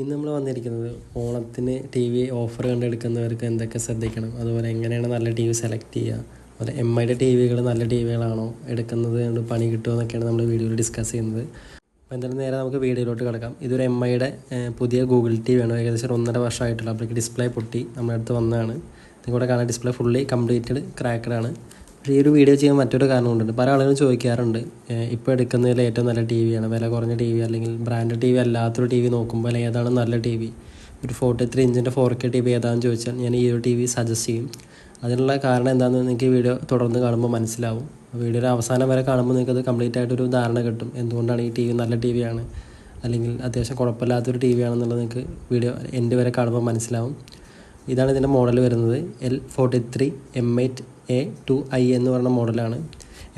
ഇന്ന് നമ്മൾ വന്നിരിക്കുന്നത് ഓണത്തിന് ടി വി ഓഫർ കണ്ടെടുക്കുന്നവർക്ക് എന്തൊക്കെ ശ്രദ്ധിക്കണം? അതുപോലെ എങ്ങനെയാണ് നല്ല ടി വി സെലക്ട് ചെയ്യുക? അതുപോലെ എം ഐയുടെ ടി വികൾ നല്ല ടി വികളാണോ എടുക്കുന്നത്? കൊണ്ട് പണി കിട്ടുമോ എന്നൊക്കെയാണ് നമ്മൾ വീഡിയോയിൽ ഡിസ്കസ് ചെയ്യുന്നത്. അപ്പോൾ എന്തായാലും നേരെ നമുക്ക് വീഡിയോയിലോട്ട് കിടക്കാം. ഇതൊരു എം ഐയുടെ പുതിയ ഗൂഗിൾ ടി വി ആണ്. ഏകദേശം ഒന്നര വർഷമായിട്ടുള്ള. അപ്പോഴേക്ക് ഡിസ്പ്ലേ പൊട്ടി നമ്മുടെ അടുത്ത് വന്നതാണ്. നിങ്ങളുടെ കാണാൻ ഡിസ്പ്ലേ ഫുള്ളി കംപ്ലീറ്റഡ് ക്രാക്കഡ് ആണ്. പക്ഷേ ഈ ഒരു വീഡിയോ ചെയ്യാൻ മറ്റൊരു കാരണം കൊണ്ടുണ്ട് പല ആളുകളും ചോദിക്കാറുണ്ട് ഇപ്പോൾ എടുക്കുന്നതിൽ ഏറ്റവും നല്ല ടി വിയാണ് വില കുറഞ്ഞ ടി വി അല്ലെങ്കിൽ ബ്രാൻഡ് ടി വി അല്ലാത്തൊരു ടി വി നോക്കുമ്പോൾ ഏതാണ് നല്ല ടി വി ഒരു ഫോർട്ടി ത്രീ ഇഞ്ചിന്റെ ഫോർ കെ ടി വി ഏതാണെന്ന് ചോദിച്ചാൽ ഞാൻ ഈ ഒരു ടി വി സജസ്റ്റ് ചെയ്യും. അതിനുള്ള കാരണം എന്താണെന്ന് നിങ്ങൾക്ക് വീഡിയോ തുടർന്ന് കാണുമ്പോൾ മനസ്സിലാവും. വീഡിയോയുടെ അവസാനം വരെ കാണുമ്പോൾ നിങ്ങൾക്ക് അത് കംപ്ലീറ്റ് ആയിട്ടൊരു ധാരണ കിട്ടും. എന്തുകൊണ്ടാണ് ഈ ടി വി നല്ല ടി വിയാണ് അല്ലെങ്കിൽ അത്യാവശ്യം കുഴപ്പമില്ലാത്തൊരു ടി വി ആണെന്നുള്ളത് നിങ്ങൾക്ക് വീഡിയോ എൻഡ് വരെ കാണുമ്പോൾ മനസ്സിലാവും. ഇതാണ് ഇതിന്റെ മോഡൽ വരുന്നത്. L forty three M eight A two I എന്ന് പറയുന്ന മോഡലാണ്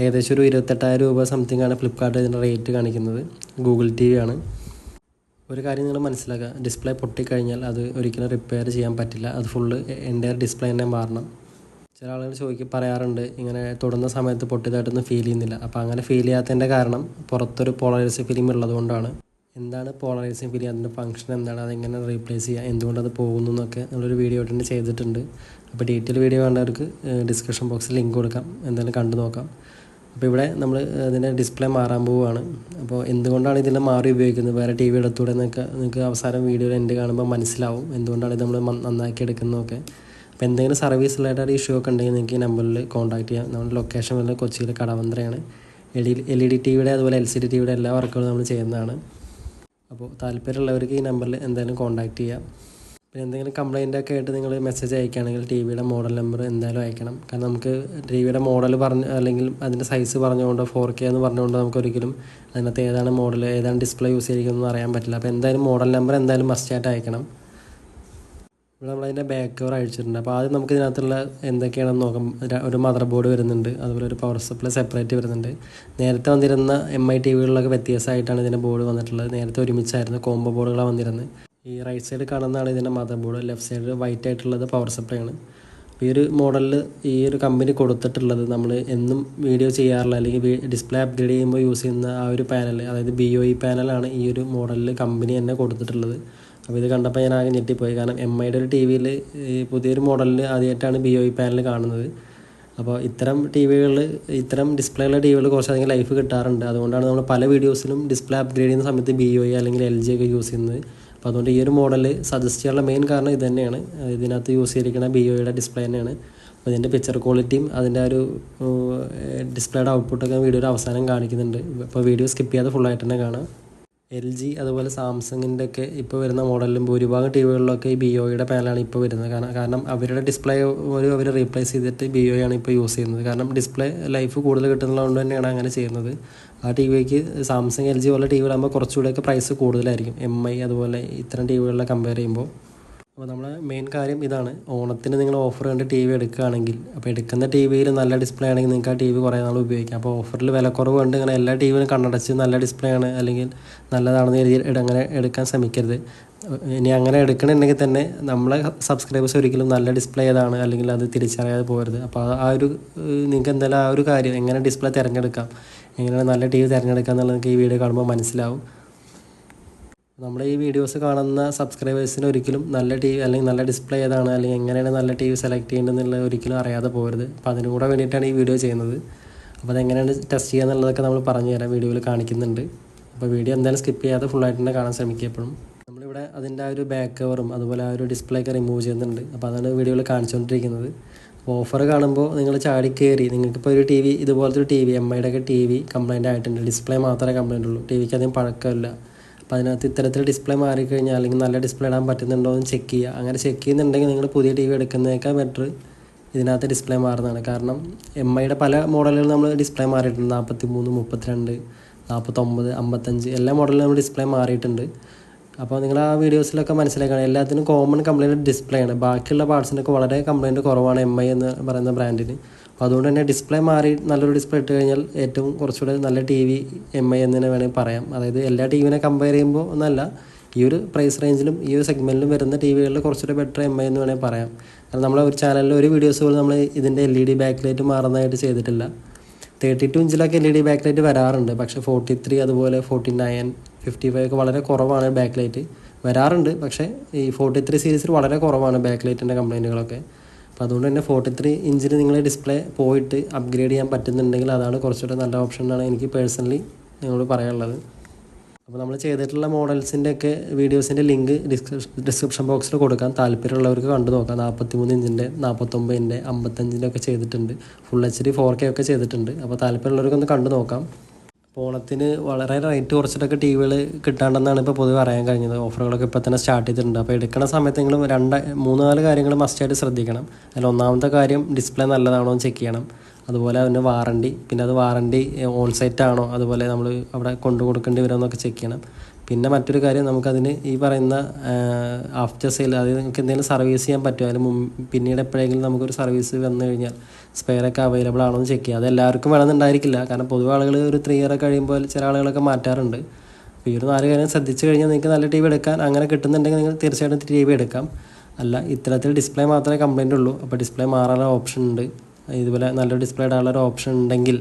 ഏകദേശം ഒരു ഇരുപത്തെട്ടായിരം രൂപ സംതിങ് ആണ് ഫ്ലിപ്കാർട്ട് ഇതിന്റെ റേറ്റ് കാണിക്കുന്നത്. ഗൂഗിൾ ടി വി ആണ്. ഒരു കാര്യം നിങ്ങൾ മനസ്സിലാക്കുക. ഡിസ്പ്ലേ പൊട്ടിക്കഴിഞ്ഞാൽ അത് ഒരിക്കലും റിപ്പയർ ചെയ്യാൻ പറ്റില്ല. അത് ഫുള്ള് എന്റെ ഡിസ്പ്ലേ തന്നെ മാറണം. ചില ആളുകൾ ചോദിക്കും പറയാറുണ്ട് ഇങ്ങനെ തൊടുന്ന സമയത്ത് പൊട്ടിയതായിട്ടൊന്നും ഫീൽ ചെയ്യുന്നില്ല. അപ്പോൾ അങ്ങനെ ഫീൽ ചെയ്യാത്തതിന്റെ കാരണം പുറത്തൊരു പോളറൈസ് ഫിലിം ഉള്ളതുകൊണ്ടാണ്. എന്താണ് പോളറൈസിങ് ഫിലിം അതിന്റെ ഫംഗ്ഷൻ എന്താണ്? അതെങ്ങനെ റീപ്ലേസ് ചെയ്യുക എന്തുകൊണ്ട് അത് പോകുന്നു എന്നൊക്കെ നമ്മളൊരു വീഡിയോ തന്നെ ചെയ്തിട്ടുണ്ട്. അപ്പോൾ ഡീറ്റെയിൽ വീഡിയോ വേണ്ടവർക്ക് ഡിസ്ക്രിപ്ഷൻ ബോക്സിൽ ലിങ്ക് കൊടുക്കാം. എന്തായാലും കണ്ടു നോക്കാം. അപ്പോൾ ഇവിടെ നമ്മൾ അതിന്റെ ഡിസ്പ്ലേ മാറാൻ പോവുകയാണ്. അപ്പോൾ എന്തുകൊണ്ടാണ് ഇതിനെ മാറി ഉപയോഗിക്കുന്നത്? വേറെ ടി വി എടുത്തൂടെ എന്നൊക്കെ നിങ്ങൾക്ക് അവസാനം വീഡിയോയിൽ എന്റെ കാണുമ്പോൾ മനസ്സിലാവും എന്തുകൊണ്ടാണ് ഇത് നമ്മൾ നന്നാക്കി എടുക്കുന്നതൊക്കെ. അപ്പോൾ എന്തെങ്കിലും സർവീസ് റിലേറ്റഡ് ഇഷ്യൂ ഒക്കെ ഉണ്ടെങ്കിൽ നിങ്ങൾക്ക് ഈ നമ്പറിൽ കോൺടാക്ട് ചെയ്യാം. നമ്മുടെ ലൊക്കേഷൻ വരുന്നത് കൊച്ചിയിലെ കടവന്ത്രയാണ്. L L E D T വിയുടെ അതുപോലെ എൽ സി ഡി ടി വിയുടെ എല്ലാ വർക്കുകളും നമ്മൾ ചെയ്യുന്നതാണ്. അപ്പോൾ താല്പര്യമുള്ളവർക്ക് ഈ നമ്പറിൽ എന്തായാലും കോൺടാക്ട് ചെയ്യാം. പിന്നെ എന്തെങ്കിലും കംപ്ലൈന്റ് ഒക്കെ ആയിട്ട് നിങ്ങൾ മെസ്സേജ് അയക്കുകയാണെങ്കിൽ ടി വിയുടെ മോഡൽ നമ്പർ എന്തായാലും അയക്കണം. കാരണം നമുക്ക് ടി വിയുടെ മോഡൽ പറഞ്ഞ് അല്ലെങ്കിൽ അതിന്റെ സൈസ് പറഞ്ഞുകൊണ്ട് ഫോർ കെ എന്ന് പറഞ്ഞുകൊണ്ട് നമുക്ക് ഒരിക്കലും അതിനകത്ത് ഏതാണ് മോഡൽ ഏതാണ് ഡിസ്പ്ലേ യൂസ് ചെയ്തിരിക്കുന്നതെന്ന് അറിയാൻ പറ്റില്ല. അപ്പോൾ എന്തായാലും മോഡൽ നമ്പർ എന്തായാലും മസ്റ്റ് ആയിട്ട് അയക്കണം. ഇവിടെ നമ്മളതിന്റെ ബാക്ക് കവർ അഴിച്ചിട്ടുണ്ട്. അപ്പോൾ ആദ്യം നമുക്ക് ഇതിനകത്തുള്ള എന്തൊക്കെയാണെന്ന് നോക്കാം. ഒരു മദർ ബോർഡ് വരുന്നുണ്ട്. അതുപോലെ ഒരു പവർ സപ്ലൈ സെപ്പറേറ്റ് വരുന്നുണ്ട്. നേരത്തെ വന്നിരുന്ന എം ഐ ടി വികളിലൊക്കെ വ്യത്യാസമായിട്ടാണ് ഇതിന്റെ ബോർഡ് വന്നിട്ടുള്ളത്. നേരത്തെ ഒരുമിച്ചായിരുന്നു കോംബോ ബോർഡുകളാണ് വന്നിരുന്നത്. ഈ റൈറ്റ് സൈഡ് കാണുന്നതാണ് ഇതിന്റെ mother board left side white ആയിട്ടുള്ളത് പവർ സപ്ലൈ ആണ്. ഈ ഒരു മോഡലിൽ ഈ ഒരു കമ്പനി കൊടുത്തിട്ടുള്ളത് നമ്മൾ എന്നും വീഡിയോ ചെയ്യാറില്ല. അല്ലെങ്കിൽ ഡിസ്പ്ലേ അപ്ഗ്രേഡ് ചെയ്യുമ്പോൾ യൂസ് ചെയ്യുന്ന ആ ഒരു പാനൽ അതായത് ബി ഒ ഇ പാനലാണ് ഈ ഒരു മോഡലിൽ കമ്പനി തന്നെ കൊടുത്തിട്ടുള്ളത്. അപ്പോൾ ഇത് കണ്ടപ്പോൾ ഞാൻ ആകെ ഞെട്ടിപ്പോയി. കാരണം എം ഐയുടെ ഒരു ടി വിയിൽ പുതിയൊരു മോഡലിൽ ആദ്യമായിട്ടാണ് ബി ഒ ഇ പാനൽ കാണുന്നത്. അപ്പോൾ ഇത്തരം ടി വികളിൽ ഇത്തരം ഡിസ്പ്ലേ ഉള്ള ടി വികൾ കുറച്ചധികം ലൈഫ് കിട്ടാറുണ്ട്. അതുകൊണ്ടാണ് നമ്മൾ പല വീഡിയോസിലും ഡിസ്പ്ലേ അപ്ഗ്രേഡ് ചെയ്യുന്ന സമയത്ത് ബി ഒ ഇ അല്ലെങ്കിൽ എൽ ജി ഒക്കെ യൂസ് ചെയ്യുന്നത്. അപ്പോൾ അതുകൊണ്ട് ഈ ഒരു മോഡൽ സജസ്റ്റ് ചെയ്യാനുള്ള മെയിൻ കാരണം ഇത് തന്നെയാണ്. ഇതിനകത്ത് യൂസ് ചെയ്തിരിക്കുന്ന ബി ഒയുടെ ഡിസ്പ്ലേ തന്നെയാണ്. അപ്പോൾ ഇതിന്റെ പിക്ചർ ക്വാളിറ്റിയും അതിന്റെ ഒരു ഡിസ്പ്ലേയുടെ ഔട്ട്പുട്ടൊക്കെ വീഡിയോയുടെ അവസാനം കാണിക്കുന്നുണ്ട്. അപ്പോൾ വീഡിയോ സ്കിപ്പ് ചെയ്യാതെ ഫുള്ളായിട്ട് തന്നെ കാണാം. എൽ ജി അതുപോലെ സാംസങ്ങിന്റെ ഒക്കെ ഇപ്പോൾ വരുന്ന മോഡലിലും ഭൂരിഭാഗം ടി വികളിലൊക്കെ ഈ ബി ഒയുടെ പാനലാണ് ഇപ്പോൾ വരുന്നത്. കാരണം കാരണം അവരുടെ ഡിസ്പ്ലേ ഒരു അവർ റീപ്ലേസ് ചെയ്തിട്ട് ബി ഒയാണ് ഇപ്പോൾ യൂസ് ചെയ്യുന്നത്. കാരണം ഡിസ്പ്ലേ ലൈഫ് കൂടുതൽ കിട്ടുന്നതുകൊണ്ട് തന്നെയാണ് അങ്ങനെ ചെയ്യുന്നത്. ആ ടി വിക്ക് സാംസങ് എൽ ജി പോലെ ടി വികളാകുമ്പോൾ കുറച്ചുകൂടെയൊക്കെ പ്രൈസ് കൂടുതലായിരിക്കും. എം ഐ അതുപോലെ ഇത്തരം ടി വികളിലെ കമ്പയർ ചെയ്യുമ്പോൾ. അപ്പോൾ നമ്മളെ മെയിൻ കാര്യം ഇതാണ്. ഓണത്തിന് നിങ്ങൾ ഓഫർ കണ്ട് ടി വി എടുക്കുകയാണെങ്കിൽ അപ്പോൾ എടുക്കുന്ന ടി വിയിൽ നല്ല ഡിസ്പ്ലേ ആണെങ്കിൽ നിങ്ങൾക്ക് ആ ടി വി കുറേ നാൾ ഉപയോഗിക്കാം. അപ്പോൾ ഓഫറിൽ വിലക്കുറവ് കണ്ട് ഇങ്ങനെ എല്ലാ ടി വിയിലും കണ്ണടച്ച് നല്ല ഡിസ്പ്ലേ ആണ് അല്ലെങ്കിൽ നല്ലതാണെന്ന് രീതിയിൽ അങ്ങനെ എടുക്കാൻ ശ്രമിക്കരുത്. ഇനി അങ്ങനെ എടുക്കണമെങ്കിൽ തന്നെ നമ്മളെ സബ്സ്ക്രൈബേഴ്സ് ഒരിക്കലും നല്ല ഡിസ്പ്ലേ ഏതാണ് അല്ലെങ്കിൽ അത് തിരിച്ചറിയാതെ പോകരുത്. അപ്പോൾ ആ ഒരു നിങ്ങൾക്ക് എന്തായാലും ആ ഒരു കാര്യം എങ്ങനെ ഡിസ്പ്ലേ തിരഞ്ഞെടുക്കാം എങ്ങനെയാണ് നല്ല ടി വി തിരഞ്ഞെടുക്കുക എന്നുള്ളത് നിങ്ങൾക്ക് ഈ വീഡിയോ കാണുമ്പോൾ മനസ്സിലാവും. നമ്മുടെ ഈ വീഡിയോസ് കാണുന്ന സബ്സ്ക്രൈബേഴ്സിന് ഒരിക്കലും നല്ല ടി വി അല്ലെങ്കിൽ നല്ല ഡിസ്പ്ലേ ഏതാണ് അല്ലെങ്കിൽ എങ്ങനെയാണ് നല്ല ടി വി സെലക്ട് ചെയ്യേണ്ടതെന്നുള്ളത് ഒരിക്കലും അറിയാതെ പോകരുത്. അപ്പോൾ അതിനും കൂടെ വേണ്ടിയിട്ടാണ് ഈ വീഡിയോ ചെയ്യുന്നത്. അപ്പോൾ അതെങ്ങനെയാണ് ടെസ്റ്റ് ചെയ്യുക എന്നുള്ളതൊക്കെ നമ്മൾ പറഞ്ഞു തരാം. വീഡിയോയിൽ കാണിക്കുന്നുണ്ട്. അപ്പോൾ വീഡിയോ എന്തായാലും സ്കിപ്പ് ചെയ്യാതെ ഫുള്ളായിട്ട് തന്നെ കാണാൻ ശ്രമിക്കുക എപ്പോഴും. നമ്മളിവിടെ അതിന്റെ ആ ഒരു ബാക്ക് കവറും അതുപോലെ ആ ഒരു ഡിസ്പ്ലേ ഒക്കെ റിമൂവ് ചെയ്യുന്നുണ്ട്. അപ്പോൾ അതാണ് വീഡിയോയിൽ കാണിച്ചുകൊണ്ടിരിക്കുന്നത്. ഓഫർ കാണുമ്പോൾ നിങ്ങൾ ചാടി കയറി നിങ്ങൾക്കിപ്പോൾ ഒരു ടി വി ഇതുപോലത്തെ ഒരു ടി വി എം ഐയുടെ ഒക്കെ ടി വി കംപ്ലൈന്റ് ആയിട്ടുണ്ട്. ഡിസ്പ്ലേ മാത്രമേ കംപ്ലൈന്റ് ഉള്ളൂ. ടി വിക്ക് അധികം പഴക്കമില്ല. അപ്പോൾ അതിനകത്ത് ഇത്തരത്തിൽ ഡിസ്പ്ലേ മാറിക്കഴിഞ്ഞാൽ അല്ലെങ്കിൽ നല്ല ഡിസ്പ്ലേ ഇടാൻ പറ്റുന്നുണ്ടോ എന്ന് ചെക്ക് ചെയ്യുക. അങ്ങനെ ചെക്ക് ചെയ്യുന്നുണ്ടെങ്കിൽ നിങ്ങൾ പുതിയ ടി വി എടുക്കുന്നതിനേക്കാൾ ബെറ്റർ ഇതിനകത്ത് ഡിസ്പ്ലേ മാറുന്നതാണ്. കാരണം എം ഐയുടെ പല മോഡലുകൾ നമ്മൾ ഡിസ്പ്ലേ മാറിയിട്ടുണ്ട്. നാൽപ്പത്തി മൂന്ന് മുപ്പത്തിരണ്ട് നാൽപ്പത്തൊമ്പത് അമ്പത്തഞ്ച് എല്ലാ മോഡലിലും നമ്മൾ ഡിസ്പ്ലേ മാറിയിട്ടുണ്ട്. അപ്പോൾ നിങ്ങൾ ആ വീഡിയോസിലൊക്കെ മനസ്സിലാക്കണം. എല്ലാത്തിനും കോമൺ കംപ്ലൈന്റ് ഡിസ്പ്ലേ ആണ്. ബാക്കിയുള്ള പാർട്സിനൊക്കെ വളരെ കംപ്ലൈന്റ് കുറവാണ് എം ഐ എന്ന് പറയുന്ന ബ്രാൻഡിന് അപ്പോൾ അതുകൊണ്ട് തന്നെ ഡിസ്പ്ലേ മാറി നല്ലൊരു ഡിസ്പ്ലേ ഇട്ട് കഴിഞ്ഞാൽ ഏറ്റവും കുറച്ചുകൂടെ നല്ല ടി വി എം ഐ എന്ന് വേണമെങ്കിൽ പറയാം. അതായത് എല്ലാ ടി വിനെ കമ്പയർ ചെയ്യുമ്പോൾ ഒന്നല്ല ഈ ഒരു പ്രൈസ് റേഞ്ചിലും ഈ ഒരു സെഗ്മെന്റിലും വരുന്ന ടി വികളിൽ കുറച്ചുകൂടെ ബെറ്റർ എം ഐ എന്ന് വേണമെങ്കിൽ പറയാം. കാരണം നമ്മളെ ഒരു ചാനലിൽ ഒരു വീഡിയോസ് പോലും നമ്മൾ ഇതിന്റെ L E D back light മാറുന്നതായിട്ട് ചെയ്തിട്ടില്ല. Thirty two ഇഞ്ചിലൊക്കെ L E D back light വരാറുണ്ട്. പക്ഷേ ഫോർട്ടി ത്രീ അതുപോലെ ഫോർട്ടി നയൻ ഫിഫ്റ്റി ഫൈവ് ഒക്കെ വളരെ കുറവാണ് ബാക്ക് ലൈറ്റ് വരാറുണ്ട്. പക്ഷേ ഈ ഫോർട്ടി ത്രീ സീരീസിൽ വളരെ കുറവാണ് ബാക്ക് ലൈറ്റിന്റെ കംപ്ലൈന്റുകളൊക്കെ അപ്പോൾ അതുകൊണ്ട് തന്നെ ഫോർട്ടി ത്രീ ഇഞ്ചിൽ നിങ്ങൾ ഡിസ്പ്ലേ പോയിട്ട് അപ്ഗ്രേഡ് ചെയ്യാൻ പറ്റുന്നുണ്ടെങ്കിൽ അതാണ് കുറച്ചുകൂടെ നല്ല ഓപ്ഷൻ എന്നാണ് എനിക്ക് പേഴ്സണലി നിങ്ങളോട് പറയാനുള്ളത്. അപ്പോൾ നമ്മൾ ചെയ്തിട്ടുള്ള മോഡൽസിന്റെ ഒക്കെ വീഡിയോസിന്റെ ലിങ്ക് ഡിസ്ക്രിപ്ഷൻ ബോക്സിൽ കൊടുക്കാം. താല്പര്യമുള്ളവർക്ക് കണ്ടു നോക്കാം. നാൽപ്പത്തി മൂന്ന് ഇഞ്ചിന്റെ നാൽപ്പത്തൊമ്പതിന്റെ അമ്പത്തഞ്ചിന്റെ ഒക്കെ ചെയ്തിട്ടുണ്ട്. Full H D four K ഒക്കെ ചെയ്തിട്ടുണ്ട്. അപ്പോൾ താല്പര്യമുള്ളവർക്ക് ഒന്ന് കണ്ടു നോക്കാം. ഓണത്തിന് വളരെ റേറ്റ് കുറച്ചിട്ടൊക്കെ ടി വികൾ കിട്ടാണ്ടെന്നാണ് ഇപ്പോൾ പൊതുവെ അറിയാൻ കഴിഞ്ഞത്. ഓഫറുകളൊക്കെ ഇപ്പോൾ തന്നെ സ്റ്റാർട്ട് ചെയ്തിട്ടുണ്ട്. അപ്പോൾ എടുക്കുന്ന സമയത്ത് നിങ്ങൾ രണ്ട് മൂന്ന് നാല് കാര്യങ്ങൾ മസ്റ്റായിട്ട് ശ്രദ്ധിക്കണം. അതിൽ ഒന്നാമത്തെ കാര്യം ഡിസ്പ്ലേ നല്ലതാണോ എന്ന് ചെക്ക് ചെയ്യണം. അതുപോലെ അതിന്റെ വാറണ്ടി പിന്നെ അത് വാറണ്ടി ഓൺ സൈറ്റ് ആണോ അതുപോലെ നമ്മൾ അവിടെ കൊണ്ടു കൊടുക്കേണ്ടി വരുമെന്നൊക്കെ ചെക്ക് ചെയ്യണം. പിന്നെ മറ്റൊരു കാര്യം നമുക്കതിന് ഈ പറയുന്ന ആഫ്റ്റർ സെയിൽ അതായത് നിങ്ങൾക്ക് എന്തെങ്കിലും സർവീസ് ചെയ്യാൻ പറ്റുമോ? അതിന് മുമ്പ് പിന്നീട് എപ്പോഴെങ്കിലും നമുക്കൊരു സർവീസ് വന്നു കഴിഞ്ഞാൽ സ്പെയറൊക്കെ അവൈലബിൾ ആണോ എന്ന് ചെക്ക് ചെയ്യുക അത് എല്ലാവർക്കും വേണമെന്നുണ്ടായിരിക്കില്ല. കാരണം പൊതുവെ ആളുകൾ ഒരു ത്രീ ഇയർ കഴിയുമ്പോൾ ചില ആളുകളൊക്കെ മാറ്റാറുണ്ട്. അപ്പോൾ ഈ ഒരു നാല് കാര്യം ശ്രദ്ധിച്ചു കഴിഞ്ഞാൽ നിങ്ങൾക്ക് നല്ല ടി വി എടുക്കാൻ അങ്ങനെ കിട്ടുന്നുണ്ടെങ്കിൽ നിങ്ങൾ തീർച്ചയായിട്ടും ടി വി എടുക്കാം. അല്ല ഇത്തരത്തിൽ ഡിസ്പ്ലേ മാത്രമേ കംപ്ലൈന്റ് ഉള്ളൂ. അപ്പോൾ ഡിസ്പ്ലേ മാറാനുള്ള ഓപ്ഷൻ ഉണ്ട്. ഇതുപോലെ നല്ലൊരു ഡിസ്പ്ലേ ഇടാനുള്ള ഒരു ഓപ്ഷൻ ഉണ്ടെങ്കിൽ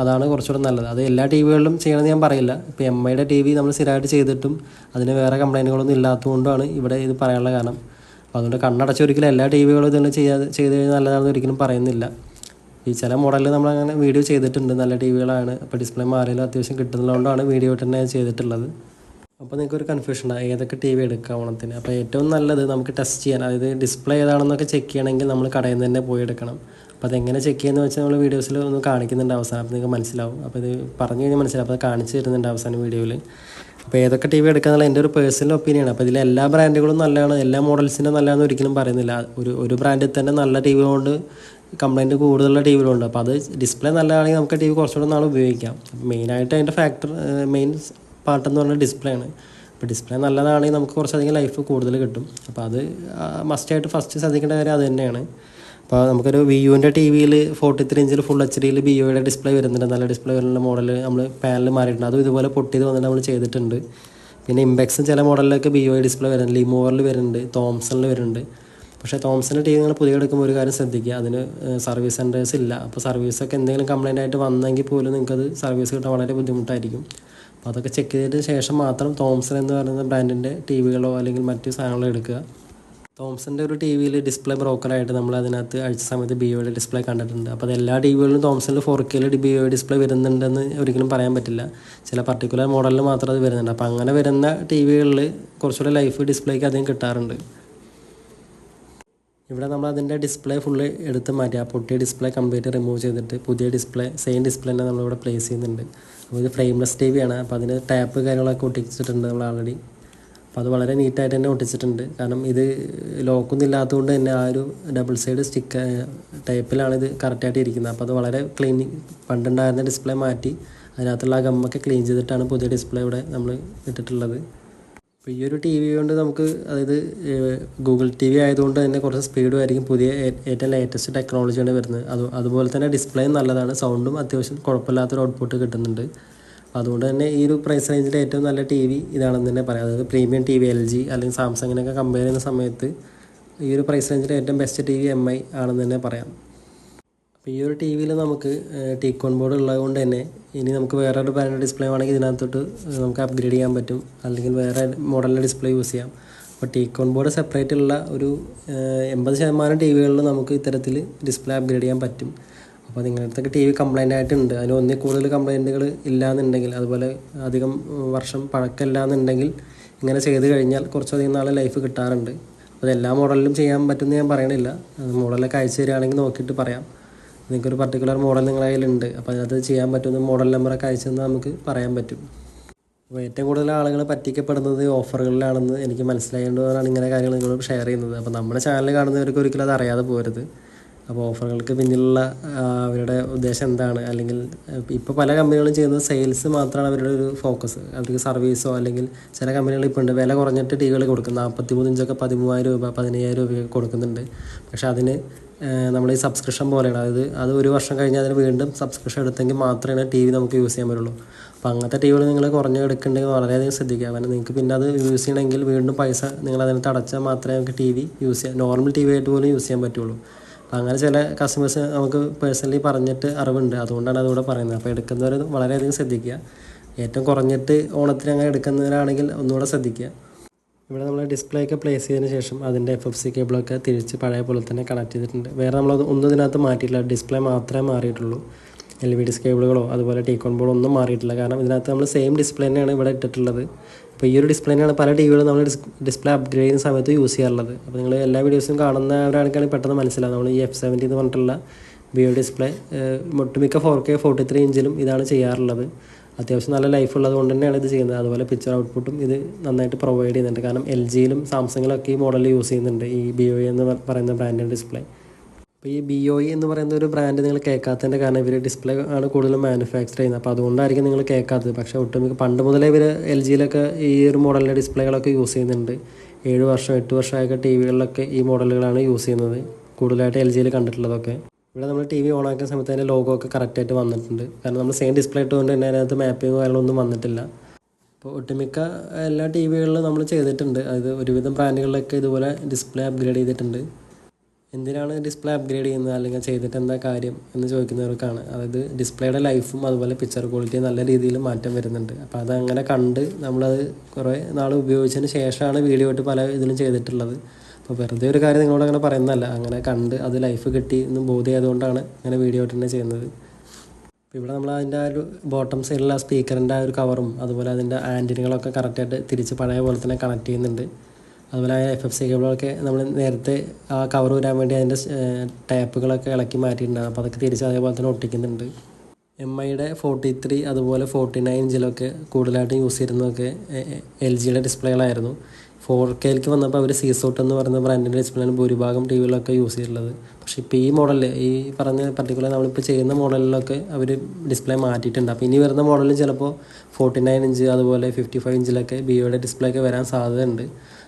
അതാണ് കുറച്ചുകൂടെ നല്ലത്. അത് എല്ലാ ടി വികളിലും ചെയ്യണമെന്ന് ഞാൻ പറയില്ല. ഇപ്പോൾ എം ഐയുടെ ടി വി നമ്മൾ സ്ഥിരമായിട്ട് ചെയ്തിട്ടും അതിന് വേറെ കംപ്ലൈന്റുകളൊന്നും ഇല്ലാത്തതുകൊണ്ടാണ് ഇവിടെ ഇത് പറയാനുള്ള കാരണം. അപ്പോൾ അതുകൊണ്ട് കണ്ണടച്ച് ഒരിക്കലും എല്ലാ ടി വികളും ഇതൊന്നും ചെയ്യാതെ ചെയ്ത് കഴിഞ്ഞാൽ നല്ലതാണെന്ന് ഒരിക്കലും പറയുന്നില്ല. ഈ ചില മോഡലിൽ നമ്മൾ അങ്ങനെ വീഡിയോ ചെയ്തിട്ടുണ്ട്. നല്ല ടി വികളാണ് അപ്പോൾ ഡിസ്പ്ലേ മാറിയാലും അത്യാവശ്യം കിട്ടുന്നതുകൊണ്ടാണ് വീഡിയോ തന്നെ ചെയ്തിട്ടുള്ളത്. അപ്പോൾ നിങ്ങൾക്ക് ഒരു കൺഫ്യൂഷൻ ഉണ്ടാകും ഏതൊക്കെ ടി വി എടുക്കാം ഓണത്തിന്? അപ്പോൾ ഏറ്റവും നല്ലത് നമുക്ക് ടെസ്റ്റ് ചെയ്യാൻ അതായത് ഡിസ്പ്ലേ ഏതാണെന്നൊക്കെ ചെക്ക് ചെയ്യണമെങ്കിൽ നമ്മൾ കടയിൽ നിന്ന് തന്നെ പോയി എടുക്കണം. അപ്പോൾ അതെങ്ങനെ ചെക്ക് ചെയ്യുന്നത് വെച്ചാൽ നമ്മൾ വീഡിയോസിൽ ഒന്ന് കാണിക്കുന്നുണ്ട് അവസാനം. അപ്പോൾ നിങ്ങൾക്ക് മനസ്സിലാവും. അപ്പോൾ ഇത് പറഞ്ഞു കഴിഞ്ഞാൽ മനസ്സിലാവും. അപ്പോൾ കാണിച്ചു തരുന്നുണ്ട് അവസാനം വീഡിയോയിൽ അപ്പോൾ ഏതൊക്കെ ടി വി എടുക്കാന്നുള്ള എന്റെ ഒരു പേഴ്സണൽ ഒപ്പീനിയൻ അപ്പോൾ ഇതിൽ എല്ലാ ബ്രാൻഡുകളും നല്ലതാണ്. എല്ലാ മോഡൽസിന്റെ നല്ലതാണെന്ന് ഒരിക്കലും പറയുന്നില്ല. ഒരു ഒരു ബ്രാൻഡിൽ തന്നെ നല്ല ടി വി കൊണ്ട് കംപ്ലൈന്റ് കൂടുതലുള്ള ടി വികളുണ്ട് അപ്പോൾ അത് ഡിസ്പ്ലേ നല്ലതാണെങ്കിൽ നമുക്ക് ടി വി കുറച്ചുകൂടെ നാൾ ഉപയോഗിക്കാം. മെയിനായിട്ട് അതിന്റെ ഫാക്ടർ മെയിൻ പാർട്ടെന്ന് പറഞ്ഞാൽ ഡിസ്പ്ലേ ആണ്. അപ്പോൾ ഡിസ്പ്ലേ നല്ലതാണെങ്കിൽ നമുക്ക് കുറച്ചധികം ലൈഫ് കൂടുതൽ കിട്ടും. അപ്പോൾ അത് മസ്റ്റായിട്ട് ഫസ്റ്റ് ശ്രദ്ധിക്കേണ്ട കാര്യം അത് തന്നെയാണ്. അപ്പോൾ നമുക്കൊരു വി യുവിന്റെ ടി വിയിൽ ഫോർട്ടി ത്രീ ഇഞ്ചിൽ ഫുൾ എച്ച് ഡിയിൽ ബി യുടെ ഡിസ്പ്ലേ വരുന്നുണ്ട്. നല്ല ഡിസ്പ്ലേ വരുന്ന മോഡൽ നമ്മൾ പാനൽ മാറിയിട്ടുണ്ട്. അതും ഇതുപോലെ പൊട്ടിയത് വന്നിട്ട് നമ്മൾ ചെയ്തിട്ടുണ്ട്. പിന്നെ ഇമ്പെക്സും ചില മോഡലിലൊക്കെ ബി ഒ ഡിസ്പ്ലേ വരുന്നുണ്ട്. ലിമോവറിൽ വരുന്നുണ്ട്. തോംസണിൽ വരുന്നുണ്ട്. പക്ഷേ തോംസിന്റെ ടി നിങ്ങൾ പുതിയ എടുക്കുമ്പോൾ ഒരു കാര്യം ശ്രദ്ധിക്കുക. അതിന് സർവീസ് സെന്റേഴ്സ് ഇല്ല. അപ്പോൾ സർവീസൊക്കെ എന്തെങ്കിലും കംപ്ലൈന്റ് ആയിട്ട് വന്നെങ്കിൽ പോലും നിങ്ങൾക്കത് സർവീസ് കിട്ടാൻ വളരെ ബുദ്ധിമുട്ടായിരിക്കും. അപ്പോൾ അതൊക്കെ ചെക്ക് ചെയ്തതിന് ശേഷം മാത്രം തോംസൺ എന്ന് പറയുന്ന ബ്രാൻഡിന്റെ ടി വികളോ അല്ലെങ്കിൽ മറ്റു സാധനങ്ങളോ എടുക്കുക. തോംസന്റെ ഒരു ടി വിയിൽ ഡിസ്പ്ലേ ബ്രോക്കറായിട്ട് നമ്മൾ അതിനകത്ത് അഴിച്ച സമയത്ത് ബി ഒയുടെ ഡിസ്പ്ലേ കണ്ടിട്ടുണ്ട്. അപ്പോൾ എല്ലാ ടി വികളിലും തോംസണിൽ ഫോർ കെയിൽ ബി ഒ ഡിസ്പ്ലേ വരുന്നുണ്ടെന്ന് ഒരിക്കലും പറയാൻ പറ്റില്ല. ചില പർട്ടിക്കുലർ മോഡലിൽ മാത്രം അത് വരുന്നുണ്ട്. അപ്പോൾ അങ്ങനെ വരുന്ന ടി വികളിൽ കുറച്ചുകൂടെ ലൈഫ് ഡിസ്പ്ലേക്ക് അധികം കിട്ടാറുണ്ട്. ഇവിടെ നമ്മൾ അതിന്റെ ഡിസ്പ്ലേ ഫുള്ള് എടുത്ത് മാറ്റി. ആ പൊട്ടിയ ഡിസ്പ്ലേ കംപ്ലീറ്റ് റിമൂവ് ചെയ്തിട്ട് പുതിയ ഡിസ്പ്ലേ സെയിം ഡിസ്പ്ലേ തന്നെ നമ്മളിവിടെ പ്ലേസ് ചെയ്യുന്നുണ്ട്. അപ്പോൾ ഇത് ഫ്രെയിംലെസ് ടി വി ആണ്. അപ്പോൾ അതിന് ടാപ്പ് കാര്യങ്ങളൊക്കെ ഒട്ടിച്ചിട്ടുണ്ട് നമ്മൾ ആൾറെഡി അപ്പോൾ അത് വളരെ നീറ്റായിട്ട് തന്നെ ഒട്ടിച്ചിട്ടുണ്ട്. കാരണം ഇത് ലോക്കൊന്നും ഇല്ലാത്തതുകൊണ്ട് തന്നെ ആ ഒരു ഡബിൾ സൈഡ് സ്റ്റിക്ക് ടൈപ്പിലാണ് ഇത് കറക്റ്റായിട്ട് ഇരിക്കുന്നത്. അപ്പോൾ അത് വളരെ ക്ലീനിങ് പണ്ടുണ്ടായിരുന്ന ഡിസ്പ്ലേ മാറ്റി അതിനകത്തുള്ള ആ ഗമ്മൊക്കെ ക്ലീൻ ചെയ്തിട്ടാണ് പുതിയ ഡിസ്പ്ലേ ഇവിടെ നമ്മൾ ഇട്ടിട്ടുള്ളത്. അപ്പോൾ ഈ ഒരു ടി വി കൊണ്ട് നമുക്ക് അതായത് ഗൂഗിൾ ടി വി ആയതുകൊണ്ട് തന്നെ കുറച്ച് സ്പീഡും ആയിരിക്കും പുതിയ ഏറ്റവും ലേറ്റസ്റ്റ് ടെക്നോളജിയാണ് വരുന്നത്. അത് അതുപോലെ തന്നെ ഡിസ്പ്ലേയും നല്ലതാണ്. സൗണ്ടും അത്യാവശ്യം കുഴപ്പമില്ലാത്തൊരു ഔട്ട്പുട്ട് കിട്ടുന്നുണ്ട്. അതുകൊണ്ട് തന്നെ ഈ ഒരു പ്രൈസ് റേഞ്ചിൽ ഏറ്റവും നല്ല ടി വി ഇതാണെന്ന് തന്നെ പറയാം. അതായത് premium T V L G അല്ലെങ്കിൽ സാംസങ്ങിനൊക്കെ കമ്പയർ ചെയ്യുന്ന സമയത്ത് ഈ ഒരു പ്രൈസ് റേഞ്ചിൽ ഏറ്റവും best T V M I ആണെന്ന് തന്നെ പറയാം. അപ്പോൾ ഈ ഒരു ടി വിയിൽ നമുക്ക് ടീക്കോൺ ബോർഡ് ഉള്ളത് കൊണ്ട് തന്നെ ഇനി നമുക്ക് വേറെ ഒരു ബ്രാൻഡ് ഡിസ്പ്ലേ വേണമെങ്കിൽ ഇതിനകത്തോട്ട് നമുക്ക് അപ്ഗ്രേഡ് ചെയ്യാൻ പറ്റും. അല്ലെങ്കിൽ വേറെ മോഡലിന്റെ ഡിസ്പ്ലേ യൂസ് ചെയ്യാം. അപ്പോൾ ടീക്കോൺ ബോർഡ് സെപ്പറേറ്റ് ഉള്ള ഒരു എൺപത് ശതമാനം ടി വികളിൽ നമുക്ക് ഇത്തരത്തിൽ ഡിസ്പ്ലേ അപ്ഗ്രേഡ് ചെയ്യാൻ പറ്റും. അപ്പോൾ നിങ്ങളുടെ ടി വി കംപ്ലൈന്റ് ആയിട്ടുണ്ട്. അതിന് ഒന്നിൽ കൂടുതൽ കംപ്ലൈന്റുകൾ ഇല്ലാന്നുണ്ടെങ്കിൽ അതുപോലെ അധികം വർഷം പഴക്കമില്ല എന്നുണ്ടെങ്കിൽ ഇങ്ങനെ ചെയ്ത് കഴിഞ്ഞാൽ കുറച്ചധികം നാളെ ലൈഫ് കിട്ടാറുണ്ട്. അപ്പോൾ എല്ലാ മോഡലിലും ചെയ്യാൻ പറ്റുമെന്ന് ഞാൻ പറയണില്ല. മോഡലൊക്കെ അയച്ചു തരികയാണെങ്കിൽ നോക്കിയിട്ട് പറയാം. നിങ്ങൾക്കൊരു പർട്ടിക്കുലർ മോഡൽ നിങ്ങളുടെ കയ്യിലുണ്ട്. അപ്പോൾ അതിനകത്ത് ചെയ്യാൻ പറ്റുന്ന മോഡൽ നമ്പറൊക്കെ അയച്ചെന്ന് നമുക്ക് പറയാൻ പറ്റും. അപ്പോൾ ഏറ്റവും കൂടുതൽ ആളുകൾ പറ്റിക്കപ്പെടുന്നത് ഓഫറുകളിലാണെന്ന് എനിക്ക് മനസ്സിലായതുകൊണ്ടാണ് ഇങ്ങനെ കാര്യങ്ങൾ നിങ്ങൾ ഷെയർ ചെയ്യുന്നത്. അപ്പോൾ നമ്മുടെ ചാനൽ കാണുന്നവർക്ക് ഒരിക്കലും അത് അറിയാതെ പോരുത്. അപ്പോൾ ഓഫറുകൾക്ക് പിന്നിലുള്ള അവരുടെ ഉദ്ദേശം എന്താണ്? അല്ലെങ്കിൽ ഇപ്പോൾ പല കമ്പനികളും ചെയ്യുന്നത് സെയിൽസ് മാത്രമാണ് അവരുടെ ഒരു ഫോക്കസ് അവർക്ക് സർവീസോ അല്ലെങ്കിൽ ചില കമ്പനികൾ ഇപ്പോൾ ഉണ്ട്. വില കുറഞ്ഞിട്ട് ടീകൾ കൊടുക്കും. നാൽപ്പത്തി മൂന്ന് ഇഞ്ചൊക്കെ പതിമൂവായിരം രൂപ പതിനയ്യായിരം രൂപയൊക്കെ കൊടുക്കുന്നുണ്ട്. പക്ഷേ അതിന് നമ്മൾ ഈ സബ്സ്ക്രിപ്ഷൻ പോലെയാണ്. അതായത് അത് ഒരു വർഷം കഴിഞ്ഞാൽ അതിന് വീണ്ടും സബ്സ്ക്രിപ്ഷൻ എടുത്തെങ്കിൽ മാത്രമേ ടി വി നമുക്ക് യൂസ് ചെയ്യാൻ പറ്റുള്ളൂ. അപ്പോൾ അങ്ങനത്തെ ടി വികൾ നിങ്ങൾ കുറഞ്ഞ് എടുക്കുന്നുണ്ടെങ്കിൽ വളരെയധികം ശ്രദ്ധിക്കുക. കാരണം നിങ്ങൾക്ക് പിന്നെ അത് യൂസ് ചെയ്യണമെങ്കിൽ വീണ്ടും പൈസ നിങ്ങൾ അതിനകത്ത് അടച്ചാൽ മാത്രമേ നമുക്ക് ടി വി യൂസ് ചെയ്യാം നോർമൽ ടി വി ആയിട്ട് പോലും യൂസ് ചെയ്യാൻ പറ്റുള്ളൂ. അപ്പോൾ അങ്ങനെ ചില കസ്റ്റമേഴ്സ് നമുക്ക് പേഴ്സണലി പറഞ്ഞിട്ട് അറിവുണ്ട്. അതുകൊണ്ടാണ് അതുകൂടെ പറയുന്നത്. അപ്പോൾ എടുക്കുന്നവർ വളരെയധികം ശ്രദ്ധിക്കുക. ഏറ്റവും കുറഞ്ഞിട്ട് ഓണത്തിന് അങ്ങനെ എടുക്കുന്നവരാണെങ്കിൽ ഒന്നുകൂടെ ശ്രദ്ധിക്കുക. ഇവിടെ നമ്മൾ ഡിസ്പ്ലേ ഒക്കെ പ്ലേസ് ചെയ്തതിന് ശേഷം അതിന്റെ എഫ് എഫ് സി കേബിളൊക്കെ തിരിച്ച് പഴയ പോലെ തന്നെ കണക്ട് ചെയ്തിട്ടുണ്ട്. വേറെ നമ്മൾ ഒന്നും ഇതിനകത്ത് മാറ്റിയിട്ടില്ല. ഡിസ്പ്ലേ മാത്രമേ മാറിയിട്ടുള്ളൂ. എൽ വി ഡിസ് കേബിളുകളോ അതുപോലെ ടീക്കോൺ ബോർഡോ ഒന്നും മാറിയിട്ടില്ല. കാരണം ഇതിനകത്ത് നമ്മൾ സെയിം ഡിസ്പ്ലേ തന്നെയാണ് ഇവിടെ ഇട്ടിട്ടുള്ളത്. അപ്പോൾ ഈ ഒരു ഡിസ്പ്ലേ തന്നെയാണ് പല ടി വികളും നമ്മൾ ഡിസ്പ്ലേ അപ്ഗ്രേഡ് ചെയ്യുന്ന സമയത്ത് യൂസ് ചെയ്യാറുള്ളത്. അപ്പോൾ നിങ്ങൾ എല്ലാ വീഡിയോസും കാണുന്നവരാണെങ്കിൽ പെട്ടെന്ന് മനസ്സിലാവും. നമ്മൾ ഈ എഫ് സെവന്റി എന്ന് പറഞ്ഞിട്ടുള്ള വിയോ ഡിസ്പ്ലേ ഒട്ടുമിക്ക ഫോർ കെ ഫോർട്ടി ത്രീ ഇഞ്ചിലും ഇതാണ് ചെയ്യാറുള്ളത്. അത്യാവശ്യം നല്ല ലൈഫ് ഉള്ളത് കൊണ്ട് തന്നെയാണ് ഇത് ചെയ്യുന്നത്. അതുപോലെ പിക്ചർ ഔട്ട്പുട്ടും ഇത് നന്നായിട്ട് പ്രൊവൈഡ് ചെയ്യുന്നുണ്ട്. കാരണം എൽ ജിയിലും സാംസങ്ങിലൊക്കെ ഈ മോഡൽ യൂസ് ചെയ്യുന്നുണ്ട്. ഈ ബി ഒ എന്ന് പറയുന്ന ബ്രാൻഡിന്റെ ഡിസ്പ്ലേ അപ്പോൾ ഈ ബി ഒ എന്ന് പറയുന്ന ഒരു ബ്രാൻഡ് നിങ്ങൾ കേൾക്കാത്തതിന്റെ കാരണം ഇവർ ഡിസ്പ്ലേ ആണ് കൂടുതലും മാനുഫാക്ചർ ചെയ്യുന്നത്. അപ്പോൾ അതുകൊണ്ടായിരിക്കും നിങ്ങൾ കേൾക്കാത്തത്. പക്ഷേ ഒട്ടുമിക്ക പണ്ട് മുതലേ ഇവർ എൽ ജിയിലൊക്കെ ഈ ഒരു മോഡലിന്റെ ഡിസ്പ്ലേകളൊക്കെ യൂസ് ചെയ്യുന്നുണ്ട്. ഏഴ് വർഷം എട്ട് വർഷമായൊക്കെ ടി വികളിലൊക്കെ ഈ മോഡലുകളാണ് യൂസ് ചെയ്യുന്നത്. കൂടുതലായിട്ട് എൽ ജിയിൽ കണ്ടിട്ടുള്ളതൊക്കെ. ഇവിടെ നമ്മൾ ടി വി ഓൺ ആക്കുന്ന സമയത്ത് അതിന്റെ ലോഗോ ഒക്കെ കറക്റ്റായിട്ട് വന്നിട്ടുണ്ട്. കാരണം നമ്മൾ സെയിം ഡിസ്പ്ലേ ഇട്ടുകൊണ്ട് തന്നെ അതിനകത്ത് മാപ്പിങ്ങോ കാര്യങ്ങളൊന്നും വന്നിട്ടില്ല. അപ്പോൾ ഒട്ടുമിക്ക എല്ലാ ടി വികളിലും നമ്മൾ ചെയ്തിട്ടുണ്ട്. അത് ഒരുവിധം ബ്രാൻഡുകളിലൊക്കെ ഇതുപോലെ ഡിസ്പ്ലേ അപ്ഗ്രേഡ് ചെയ്തിട്ടുണ്ട്. എന്തിനാണ് ഡിസ്പ്ലേ അപ്ഗ്രേഡ് ചെയ്യുന്നത്? അല്ലെങ്കിൽ ചെയ്തിട്ട് എന്താ കാര്യം എന്ന് ചോദിക്കുന്നവർക്കാണ്. അതായത് ഡിസ്പ്ലേയുടെ ലൈഫും അതുപോലെ പിക്ചർ ക്വാളിറ്റിയും നല്ല രീതിയിൽ മാറ്റം വരുന്നുണ്ട്. അപ്പോൾ അതങ്ങനെ കണ്ട് നമ്മളത് കുറേ നാൾ ഉപയോഗിച്ചതിന് ശേഷമാണ് വീഡിയോ ആയിട്ട് പല ഇതിലും ചെയ്തിട്ടുള്ളത്. അപ്പോൾ വെറുതെ ഒരു കാര്യം നിങ്ങളോട് അങ്ങനെ പറയുന്നതല്ല. അങ്ങനെ കണ്ട് അത് ലൈഫ് കിട്ടി എന്ന് ബോധ്യമായതുകൊണ്ടാണ് അങ്ങനെ വീഡിയോ ആയിട്ട് തന്നെ ചെയ്യുന്നത്. അപ്പോൾ ഇവിടെ നമ്മൾ അതിന്റെ ആ ഒരു ബോട്ടം സൈഡിലുള്ള ആ സ്പീക്കറിന്റെ ആ ഒരു കവറും അതുപോലെ അതിന്റെ ആന്റിനുകളൊക്കെ കറക്റ്റായിട്ട് തിരിച്ച് പഴയ പോലെ തന്നെ കണക്ട് ചെയ്യുന്നുണ്ട്. അതുപോലെ ആ എഫ് എഫ് സി കേബിളൊക്കെ നമ്മൾ നേരത്തെ ആ കവർ വരാൻ വേണ്ടി അതിന്റെ ടാപ്പുകളൊക്കെ ഇളക്കി മാറ്റിയിട്ടുണ്ടാകും അപ്പോൾ അതൊക്കെ തിരിച്ച് അതേപോലെ തന്നെ ഒട്ടിക്കുന്നുണ്ട്. എം ഐയുടെ ഫോർട്ടി ത്രീ അതുപോലെ ഫോർട്ടി നയൻ ഇഞ്ചിലൊക്കെ കൂടുതലായിട്ടും യൂസ് ചെയ്യുന്നതൊക്കെ എൽ ജിയുടെ ഡിസ്പ്ലേകളായിരുന്നു ഫോർ കെയിലേക്ക് വന്നപ്പോൾ അവർ സീസോട്ട് എന്ന് പറയുന്ന ബ്രാൻഡിന്റെ ഡിസ്പ്ലേയാണ് ഭൂരിഭാഗം ടി വികളിലൊക്കെ യൂസ് ചെയ്തിട്ടുള്ളത്. പക്ഷേ ഇപ്പോൾ ഈ മോഡലിൽ ഈ പറഞ്ഞ പർട്ടിക്കുലർ നമ്മളിപ്പോൾ ചെയ്യുന്ന മോഡലിലൊക്കെ അവർ ഡിസ്പ്ലേ മാറ്റിയിട്ടുണ്ട്. അപ്പോൾ ഇനി വരുന്ന മോഡലിൽ ചിലപ്പോൾ ഫോർട്ടി നയൻ ഇഞ്ച് അതുപോലെ ഫിഫ്റ്റി ഫൈവ് ഇഞ്ചിലൊക്കെ ബിയോയുടെ ഡിസ്പ്ലേ ഒക്കെ വരാൻ സാധ്യതയുണ്ട്.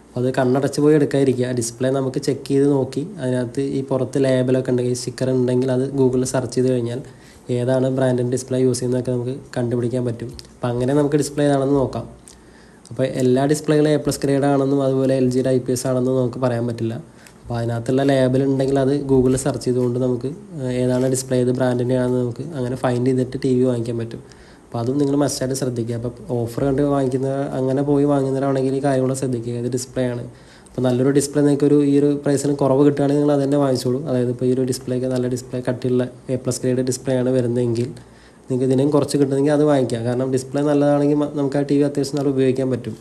അപ്പോൾ അത് കണ്ണടച്ച് പോയി എടുക്കാതിരിക്കുക. ഡിസ്പ്ലേ നമുക്ക് ചെക്ക് ചെയ്ത് നോക്കി. അതിനകത്ത് ഈ പുറത്ത് ലേബലൊക്കെ ഉണ്ടെങ്കിൽ സ്റ്റിക്കർ ഉണ്ടെങ്കിൽ അത് ഗൂഗിളിൽ സെർച്ച് ചെയ്ത് കഴിഞ്ഞാൽ ഏതാണ് ബ്രാൻഡിന്റെ ഡിസ്പ്ലേ യൂസ് ചെയ്യുന്നതൊക്കെ നമുക്ക് കണ്ടുപിടിക്കാൻ പറ്റും. അപ്പോൾ അങ്ങനെ നമുക്ക് ഡിസ്പ്ലേ ഏതാണെന്ന് നോക്കാം. അപ്പോൾ എല്ലാ ഡിസ്പ്ലേകളും എ പ്ലസ് ഗ്രേഡ് ആണെന്നും അതുപോലെ എൽ ജിയുടെ ഐ പി എസ് ആണെന്നും നമുക്ക് പറയാൻ പറ്റില്ല. അപ്പോൾ അതിനകത്തുള്ള ലേബൽ ഉണ്ടെങ്കിൽ അത് ഗൂഗിളിൽ സെർച്ച് ചെയ്തുകൊണ്ട് നമുക്ക് ഏതാണ് ഡിസ്പ്ലേ ചെയ്ത് ബ്രാൻഡിന്റെ ആണെന്ന് നമുക്ക് അങ്ങനെ ഫൈൻഡ് ചെയ്തിട്ട് ടി വി വാങ്ങിക്കാൻ പറ്റും. അപ്പോൾ അതും നിങ്ങൾ മസ്റ്റായിട്ട് ശ്രദ്ധിക്കുക. അപ്പോൾ ഓഫർ കണ്ട് വാങ്ങിക്കുന്ന അങ്ങനെ പോയി വാങ്ങുന്നവരാണെങ്കിൽ ഈ കാര്യങ്ങൾ ശ്രദ്ധിക്കുക. ഇത് ഡിസ്പ്ലേ ആണ്. അപ്പോൾ നല്ലൊരു ഡിസ്പ്ലേ നിങ്ങൾക്ക് ഒരു ഈ ഒരു പ്രൈസിന് കുറവ് കിട്ടുകയാണെങ്കിൽ നിങ്ങൾ അതന്നെ വാങ്ങിച്ചോളൂ. അതായത് ഇപ്പോൾ ഈ ഒരു ഡിസ്പ്ലേക്ക് നല്ല ഡിസ്പ്ലേ കട്ടിയുള്ള എ പ്ലസ് ഗ്രേഡ് ഡിസ്പ്ലേ ആണ് വരുന്നതെങ്കിൽ. നിങ്ങൾക്ക് ഇതിനും കുറച്ച് കിട്ടുന്നെങ്കിൽ അത് വാങ്ങിക്കാം. കാരണം ഡിസ്പ്ലേ നല്ലതാണെങ്കിൽ നമുക്ക് ആ ടി വി അത്യാവശ്യം നല്ല ഉപയോഗിക്കാൻ പറ്റും.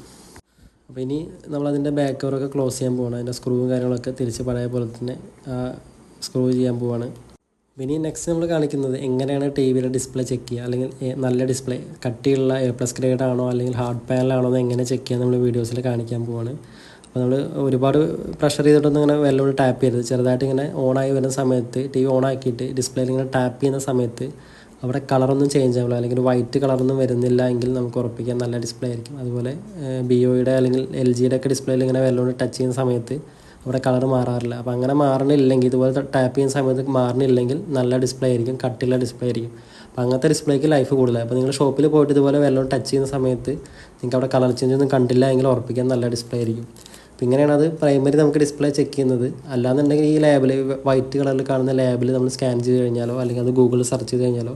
അപ്പോൾ ഇനി നമ്മളതിന്റെ ബാക്ക് കവറൊക്കെ ക്ലോസ് ചെയ്യാൻ പോവാണ്. അതിന്റെ സ്ക്രൂവും കാര്യങ്ങളൊക്കെ തിരിച്ച് പഴയ പോലെ തന്നെ സ്ക്രൂ ചെയ്യാൻ പോവാണ്. ഇനി നെക്സ്റ്റ് നമ്മൾ കാണിക്കുന്നത് എങ്ങനെയാണ് ടി വിയുടെ ഡിസ്പ്ലേ ചെക്ക് ചെയ്യുക? അല്ലെങ്കിൽ നല്ല ഡിസ്പ്ലേ കട്ടിയുള്ള എ പ്ലസ് ഗ്രേഡ് ആണോ അല്ലെങ്കിൽ ഹാർഡ് പാനലാണോ എന്ന് എങ്ങനെ ചെക്ക് ചെയ്യാൻ നമ്മൾ വീഡിയോസിൽ കാണിക്കാൻ പോവാണ്. അപ്പോൾ നമ്മൾ ഒരുപാട് പ്രഷർ ചെയ്തിട്ടൊന്നും ഇങ്ങനെ വെല്ലോട് ടാപ്പ് ചെയ്യരുത്. ചെറുതായിട്ട് ഇങ്ങനെ ഓണായി വരുന്ന സമയത്ത് ടി വി ഓണാക്കിയിട്ട് ഡിസ്പ്ലേയിൽ ഇങ്ങനെ ടാപ്പ് ചെയ്യുന്ന സമയത്ത് അവിടെ കളറൊന്നും ചേഞ്ച് ആവില്ല. അല്ലെങ്കിൽ വൈറ്റ് കളറൊന്നും വരുന്നില്ല എങ്കിൽ നമുക്ക് ഉറപ്പിക്കാൻ നല്ല ഡിസ്പ്ലേ ആയിരിക്കും. അതുപോലെ ബി ഒയുടെ അല്ലെങ്കിൽ എൽ ജിയുടെ ഒക്കെ ഡിസ്പ്ലേയിൽ ഇങ്ങനെ വെല്ലോട് ടച്ച് ചെയ്യുന്ന സമയത്ത് അവിടെ കളർ മാറാറില്ല. അപ്പോൾ അങ്ങനെ മാറണില്ലെങ്കിൽ ഇതുപോലെ ടാപ്പ് ചെയ്യുന്ന സമയത്ത് മാറണില്ലെങ്കിൽ നല്ല ഡിസ്പ്ലേ ആയിരിക്കും. കട്ടിയുള്ള ഡിസ്പ്ലേ ആയിരിക്കും. അപ്പോൾ അങ്ങനത്തെ ഡിസ്പ്ലേക്ക് ലൈഫ് കൂടുതലാണ് അപ്പോൾ നിങ്ങൾ ഷോപ്പിൽ പോയിട്ട് ഇതുപോലെ വെല്ലോം ടച്ച് ചെയ്യുന്ന സമയത്ത് നിങ്ങൾക്ക് അവിടെ കളർ ചേഞ്ച് ഒന്നും കണ്ടില്ല എങ്കിൽ ഉറപ്പിക്കാൻ നല്ല ഡിസ്പ്ലേ ആയിരിക്കും. അപ്പോൾ ഇങ്ങനെയാണ് അത് പ്രൈമറി നമുക്ക് ഡിസ്പ്ലേ ചെക്ക് ചെയ്യുന്നത്. അല്ലാന്നുണ്ടെങ്കിൽ ഈ ലാബിൽ വൈറ്റ് കളറിൽ കാണുന്ന ലാബിൽ നമ്മൾ സ്കാൻ ചെയ്ത് കഴിഞ്ഞാലോ അല്ലെങ്കിൽ അത് ഗൂഗിൾ സെർച്ച് ചെയ്ത് കഴിഞ്ഞാലോ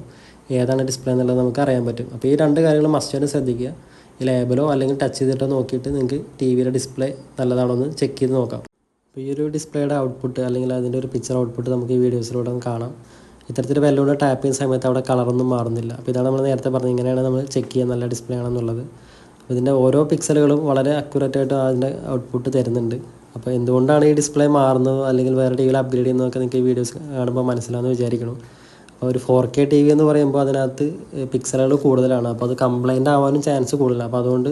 ഏതാണ് ഡിസ്പ്ലേ എന്നുള്ളത് നമുക്ക് അറിയാൻ പറ്റും. അപ്പോൾ ഈ രണ്ട് കാര്യങ്ങൾ മസ്റ്റായിട്ട് ശ്രദ്ധിക്കുക. ഈ ലേബലോ അല്ലെങ്കിൽ ടച്ച് ചെയ്തിട്ടോ നോക്കിയിട്ട് നിങ്ങൾക്ക് ടി വിയുടെ ഡിസ്പ്ലേ നല്ലതാണോ എന്ന് ചെക്ക് ചെയ്ത് നോക്കാം. അപ്പോൾ ഈ ഒരു ഡിസ്പ്ലേയുടെ ഔട്ട്പുട്ട് അല്ലെങ്കിൽ അതിന്റെ ഒരു പിക്ചർ ഔട്ട്പുട്ട് നമുക്ക് ഈ വീഡിയോസിലൂടെ കാണാം. ഇത്തരത്തിൽ വെല്ലോടെ ടാപ്പ് ചെയ്യുന്ന സമയത്ത് അവിടെ കളറൊന്നും മാറുന്നില്ല. അപ്പോൾ ഇതാണ് നമ്മൾ നേരത്തെ പറഞ്ഞത് ഇങ്ങനെയാണ് നമ്മൾ ചെക്ക് ചെയ്യാൻ നല്ല ഡിസ്പ്ലേ ആണെന്നുള്ളത്. ഇതിന്റെ ഓരോ പിക്സലുകളും വളരെ അക്യുറേറ്റ് ആയിട്ട് അതിന്റെ ഔട്ട്പുട്ട് തരുന്നുണ്ട്. അപ്പോൾ എന്തുകൊണ്ടാണ് ഈ ഡിസ്പ്ലേ മാറുന്നത്? അല്ലെങ്കിൽ വേറെ ടി വിയിൽ അപ്ഗ്രേഡ് ചെയ്യുന്നതൊക്കെ നിങ്ങൾക്ക് ഈ വീഡിയോസ് കാണുമ്പോൾ മനസ്സിലാവുമെന്ന് വിചാരിക്കണം അപ്പോൾ ഒരു ഫോർ കെ ടി വി എന്ന് പറയുമ്പോൾ അതിനകത്ത് പിക്സലുകൾ കൂടുതലാണ്. അപ്പോൾ അത് കംപ്ലൈന്റ് ആവാനും ചാൻസ് കൂടുതലാണ്. അപ്പോൾ അതുകൊണ്ട്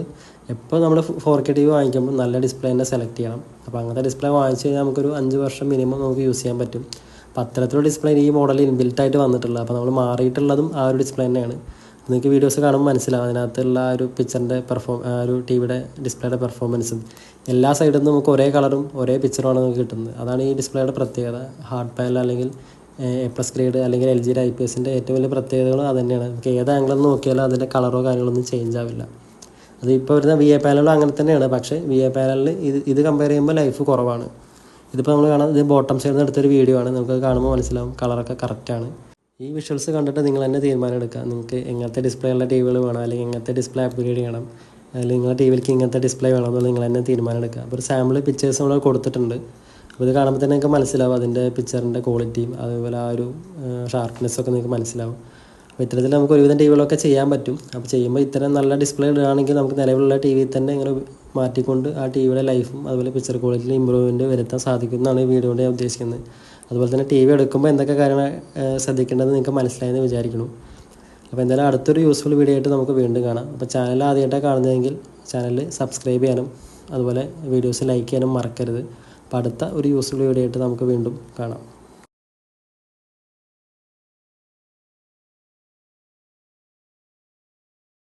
എപ്പോൾ നമ്മൾ ഫോർ കെ ടി വി വാങ്ങിക്കുമ്പോൾ നല്ല ഡിസ്പ്ലേ തന്നെ സെലക്ട് ചെയ്യണം. അപ്പോൾ അങ്ങനത്തെ ഡിസ്പ്ലേ വാങ്ങിച്ച് കഴിഞ്ഞാൽ നമുക്കൊരു അഞ്ച് വർഷം മിനിമം നമുക്ക് യൂസ് ചെയ്യാൻ പറ്റും. അപ്പോൾ അത്തരത്തിലുള്ള ഡിസ്പ്ലേ ഈ മോഡൽ ഇൻബിൽട്ടായിട്ട് വന്നിട്ടുള്ളത്. അപ്പോൾ നമ്മൾ മാറിയിട്ടുള്ളതും ആ ഒരു ഡിസ്പ്ലേ തന്നെയാണ്. നിങ്ങൾക്ക് വീഡിയോസ് കാണുമ്പോൾ മനസ്സിലാവും. അതിനകത്തുള്ള ഒരു പിക്ചറിന്റെ പെർഫോം ആ ഒരു ടി വിയുടെ ഡിസ്പ്ലേയുടെ പെർഫോമൻസും എല്ലാ സൈഡിൽ നിന്നും നമുക്ക് ഒരേ കളറും ഒരേ പിക്ചറുമാണ് നമുക്ക് കിട്ടുന്നത്. അതാണ് ഈ ഡിസ്പ്ലേയുടെ പ്രത്യേകത. ഹാർഡ് പാനൽ അല്ലെങ്കിൽ എ പ്ലസ് ഗ്രേഡ് അല്ലെങ്കിൽ എൽ ജിയുടെ ഐ പി എസിന്റെ ഏറ്റവും വലിയ പ്രത്യേകതകൾ അത് തന്നെയാണ്. നമുക്ക് ഏത് ആംഗിളിൽ നിന്ന് നോക്കിയാലും അതിന്റെ കളറോ കാര്യങ്ങളൊന്നും ചേഞ്ച് ആവില്ല. അത് ഇപ്പോൾ വരുന്ന വി എ പാനലും അങ്ങനെ തന്നെയാണ്. പക്ഷേ വി എ പാനലിൽ ഇത് ഇത് കമ്പയർ ചെയ്യുമ്പോൾ ലൈഫ് കുറവാണ്. ഇതിപ്പോൾ നമ്മൾ കാണാം ഇത് ബോട്ടം സൈഡിൽ നിന്ന് എടുത്തൊരു വീഡിയോ ആണ്. നമുക്ക് കാണുമ്പോൾ മനസ്സിലാവും. കളറൊക്കെ കറക്റ്റാണ് ഈ വിഷ്വൽസ് കണ്ടിട്ട് നിങ്ങൾ തന്നെ തീരുമാനം എടുക്കുക. നിങ്ങൾക്ക് എങ്ങനത്തെ ഡിസ്പ്ലേ ഉള്ള ടി വികൾ വേണം അല്ലെങ്കിൽ എങ്ങനത്തെ ഡിസ്പ്ലേ അപ്ഗ്രേഡ് ചെയ്യണം അല്ലെങ്കിൽ നിങ്ങളുടെ ടി വിക്ക് ഇങ്ങനത്തെ ഡിസ്പ്ലേ വേണം എന്നുള്ളത് നിങ്ങൾ തന്നെ തീരുമാനം എടുക്കുക. അപ്പോൾ ഒരു സാമ്പിൾ പിക്ചേഴ്സ് നമ്മൾ കൊടുത്തിട്ടുണ്ട്. അപ്പോൾ ഇത് കാണുമ്പോൾ തന്നെ നിങ്ങൾക്ക് മനസ്സിലാവും അതിന്റെ പിക്ചറിന്റെ ക്വാളിറ്റിയും അതുപോലെ ആ ഒരു ഷാർപ്നെസ്സൊക്കെ നിങ്ങൾക്ക് മനസ്സിലാവും. അപ്പോൾ ഇത്തരത്തിൽ നമുക്ക് ഒരുവിധം ടി വികളൊക്കെ ചെയ്യാൻ പറ്റും. അപ്പോൾ ചെയ്യുമ്പോൾ ഇത്തരം നല്ല ഡിസ്പ്ലേ ഇടുകയാണെങ്കിൽ നമുക്ക് നിലവിലുള്ള ടി വിയിൽ തന്നെ ഇങ്ങനെ മാറ്റിക്കൊണ്ട് ആ ടി വിയുടെ ലൈഫും അതുപോലെ പിക്ചർ ക്വാളിറ്റിയിൽ ഇമ്പ്രൂവ്മെന്റ് വരുത്താൻ സാധിക്കുന്നതാണ് ഈ വീഡിയോ കൊണ്ട് ഞാൻ ഉദ്ദേശിക്കുന്നത്. അതുപോലെ തന്നെ ടി വി എടുക്കുമ്പോൾ എന്തൊക്കെ കാര്യങ്ങൾ ശ്രദ്ധിക്കേണ്ടതെന്ന് നിങ്ങൾക്ക് മനസ്സിലായെന്ന് വിചാരിക്കുന്നു അപ്പോൾ എന്തായാലും അടുത്തൊരു യൂസ്ഫുൾ വീഡിയോ ആയിട്ട് നമുക്ക് വീണ്ടും കാണാം. അപ്പോൾ ചാനൽ ആദ്യമായിട്ടാണ് കാണുന്നതെങ്കിൽ ചാനൽ സബ്സ്ക്രൈബ് ചെയ്യാനും അതുപോലെ വീഡിയോസ് ലൈക്ക് ചെയ്യാനും മറക്കരുത്. അപ്പോൾ അടുത്ത ഒരു യൂസ്ഫുൾ വീഡിയോ ആയിട്ട് നമുക്ക് വീണ്ടും കാണാം.